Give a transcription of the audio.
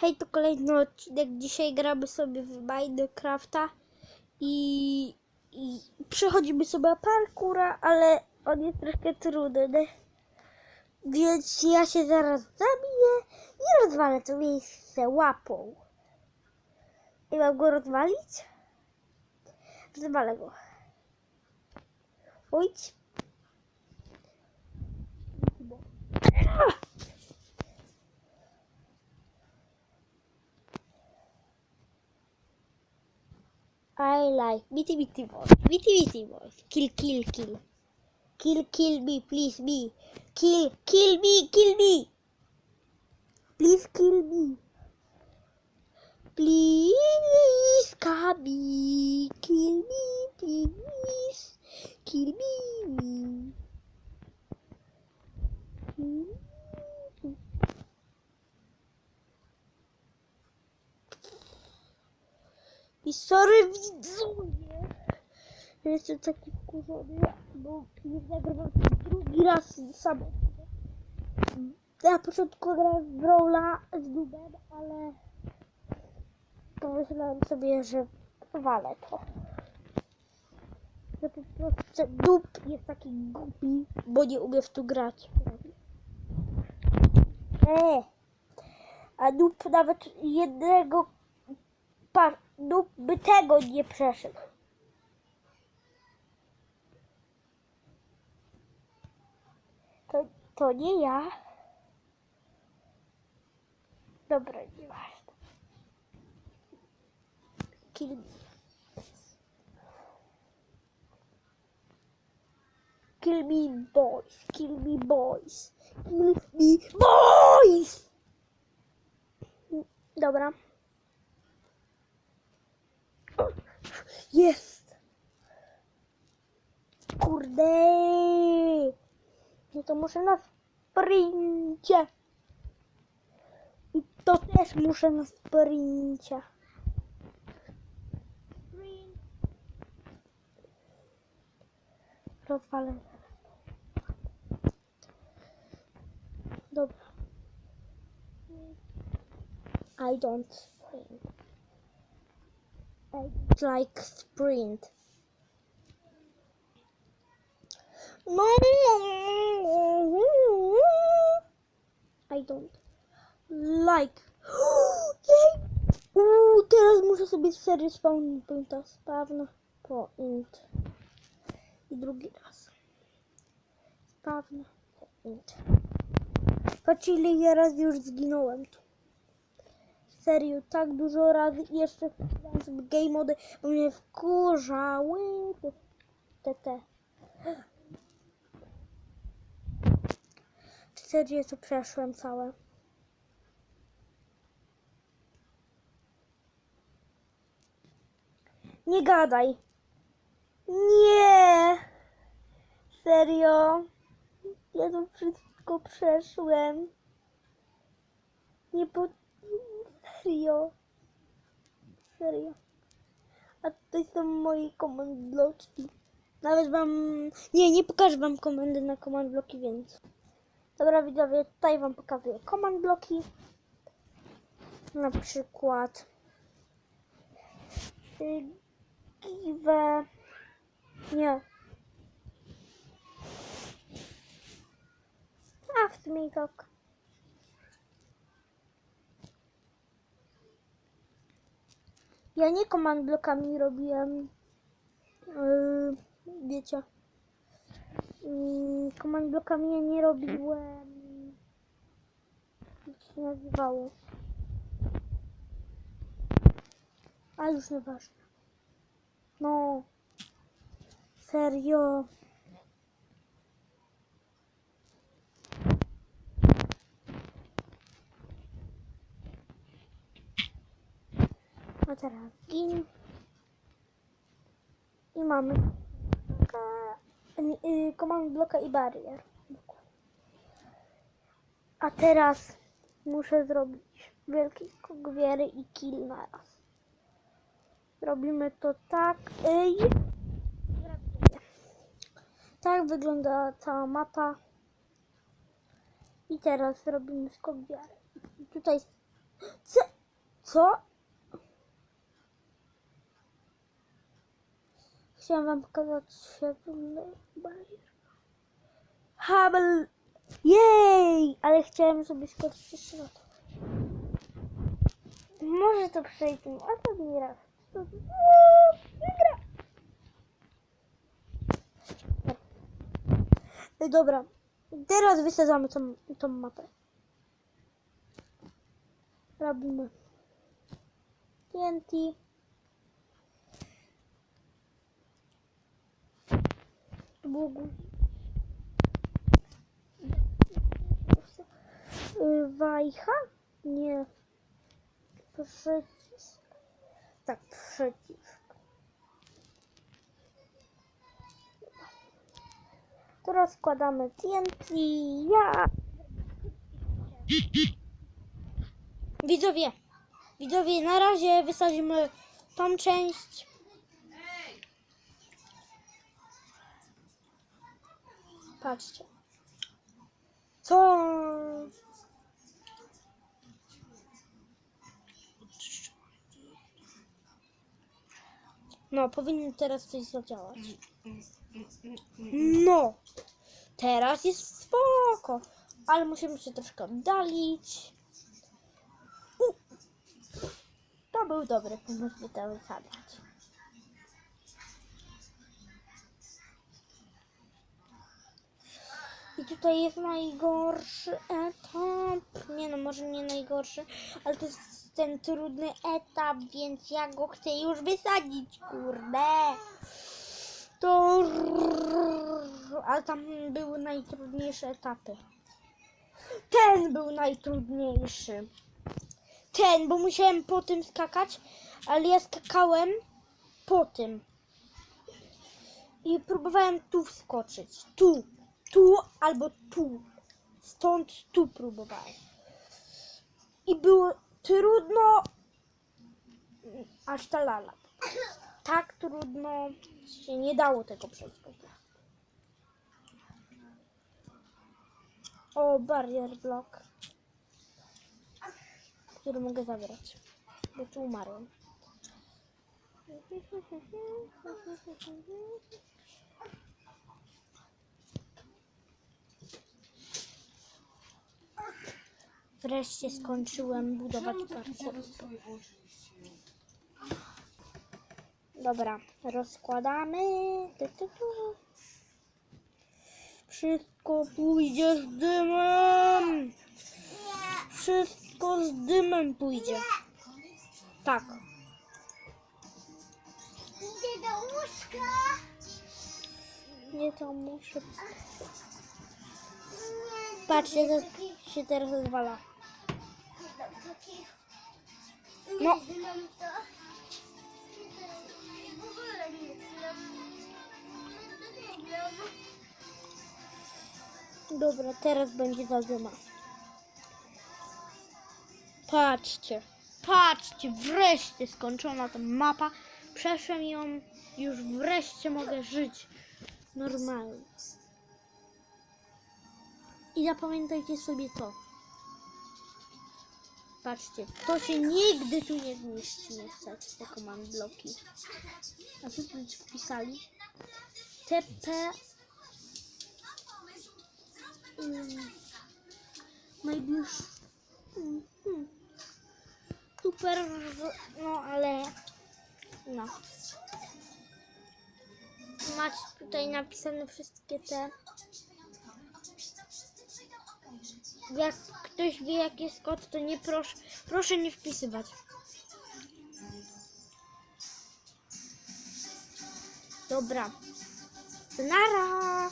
Hej, to kolejny odcinek. Dzisiaj gramy sobie w Minecrafta i, i przechodzimy sobie parkura, ale on jest troszkę trudny. Więc ja się zaraz zabiję i rozwalę to miejsce łapą. I mam go rozwalić? Rozwalę go. Ojć. I like bitty bitty boys. Bitty bitty boys. Kill, kill, kill. Kill, kill me, please me. Kill, kill me, kill me. Please kill me. Please, Kabi, kill me, please. Kill me. I sorry widzowie. Jestem taki wkurzony, bo nie nagrywam drugi raz samo. Na początku grałem w Brawla z Dubem, ale pomyślałem sobie, że walę to. Że po prostu Dub jest taki głupi, bo nie umie w to grać. Eee. A Dub nawet jednego par, Dub by tego nie przeszedł. To, to nie ja. Dobra, nieważne. Kill me. Kill me boys, kill me boys, kill me boys! Dobra. Jest! Kurde! No to muszę na sprincie. I to też muszę na sprincie. Rozwalę. Dobra. I don't like sprint. No. I don't like. Jej! Uuu, teraz muszę sobie serio spawn pointa spawna point. I drugi raz. Spawna point. Patrzcie ile ja raz już zginąłem tu. Serio, tak dużo razy i w game mody, bo mnie wkurzały te te. Serio to przeszłem całe. Nie gadaj. Nie. Serio. Ja to wszystko przeszłem. Nie po... Serio. Serio. A tutaj są moje command bloczki. Nawet wam... Nie, nie pokażę wam komendy na command bloki, więc... Dobra widzowie, tutaj wam pokazuję command bloki. Na przykład... y, Give... Nie. A w tak. Ja nie command blokami robiłem. Yy, wiecie. Yy, command blokami ja nie robiłem. Jak się nazywało? A już nieważne. No. Serio. A teraz gin. I mamy y, command bloka i barier. A teraz muszę zrobić wielkie kogwiery i kill na raz. Robimy to tak. Ej. Tak wygląda cała mapa. I teraz robimy skok wiary. Tutaj Co? Co? Chciałam wam pokazać świetny barier. Habel! Jej! Ale chciałem sobie skoczyć jeszcze na to. Może to przejdę. Raz. To... Wygra! No Dobra. Teraz wysadzamy tą, tą mapę. Robimy TNT. Bogu. Y, Wajcha? Nie. Przycisk. Tak, przycisk. Teraz składamy TNT. Ja. Widzowie, widzowie, na razie wysadzimy tą część. Patrzcie. Co? No, powinno teraz coś zadziałać. No, teraz jest spoko, ale musimy się troszkę oddalić. To był dobry pomysł, by to wysadzać. I tutaj jest najgorszy etap. Nie no, może nie najgorszy, ale to jest ten trudny etap, więc ja go chcę już wysadzić, kurde. To... Ale tam były najtrudniejsze etapy. Ten był najtrudniejszy. Ten, bo musiałem po tym skakać, ale ja skakałem po tym. I próbowałem tu wskoczyć. Tu, tu albo tu. Stąd tu próbowałem. I było trudno. Aż ta lala. Tak trudno się nie dało tego przejść. O, barrier block. Który mogę zabrać. Bo tu umarłem. Wreszcie skończyłem budować barrier. Dobra, rozkładamy. Tu, tu, tu. Wszystko pójdzie z dymem. Wszystko z dymem pójdzie. Tak. Idę do łóżka. Nie to muszę. Patrzcie, to się teraz rozwala. No. Dobra, teraz będzie zadyma. Patrzcie. Patrzcie, wreszcie skończona ta mapa. Przeszłem ją, już wreszcie mogę żyć normalnie. I zapamiętajcie sobie to. Patrzcie, to się nigdy tu nie zmieści, niestety, te command bloki. A co tu wpisali? TP Mm. Najbliższy. Mm, mm. Super, no ale. No. Macie tutaj napisane wszystkie te. Jak ktoś wie jaki jest kod, to nie proszę, proszę nie wpisywać. Dobra. Nara!